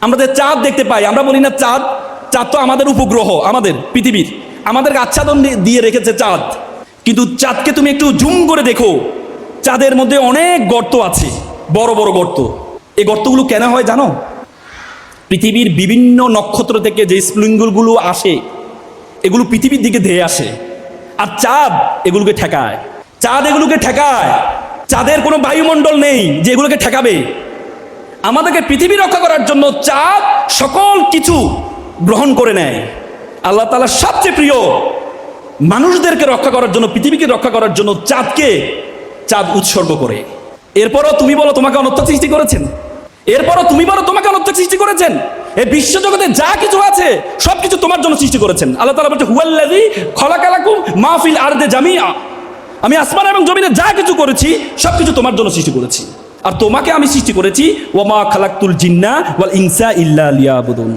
আমাদের চাঁদ দেখতে পাই, আমরা বলি না চাঁদ চাঁদ তো আমাদের উপগ্রহ, আমাদের, পৃথিবীর। আমাদের আচ্ছাদন দিয়ে রেখেছে চাঁদ। কিন্তু চাঁদকে তুমি একটু জুম করে দেখো, চাঁদের মধ্যে অনেক গর্ত আছে, বড় বড় গর্ত। এই গর্তগুলো কেন হয় জানো? পৃথিবীর বিভিন্ন নক্ষত্র থেকে যে স্প্লিঙ্গুলগুলো আসে, এগুলো পৃথিবীর দিকে ধেয়ে আসে। আর চাঁদ এগুলোকে ঠেকায়। চাঁদ এগুলোকে ঠেকায়। চাঁদের কোনো বায়ুমণ্ডল নেই যে এগুলোকে ঠেকাবে। আমাদেরকে পৃথিবী রক্ষা করার জন্য চাঁদ সকল কিছু গ্রহণ করে নেয়। আল্লাহ তালা সবচেয়ে প্রিয় মানুষদেরকে রক্ষা করার জন্য, পৃথিবীকে রক্ষা করার জন্য চাঁদকে চাঁদ উৎসর্গ করে। এরপরও তুমি বলো তোমাকে অনর্থক সৃষ্টি করেছেন? এরপরও তুমি বলো তোমাকে অনর্থক সৃষ্টি করেছেন? এই বিশ্বজগতে যা কিছু আছে সব কিছু তোমার জন্য সৃষ্টি করেছেন। আল্লাহ তালা বলছে হুয়াল্লাদি খলাকালাকুম মাহফিল জামিয়া আমি আসমান এবং জমিনে যা কিছু করেছি সব কিছু তোমার জন্য সৃষ্টি করেছি। আর তোমাকে আমি সৃষ্টি করেছি ওমা খালাক্তুল জিন্না ওয়াল ইনসা ইল্লা লিয়াবুদুন।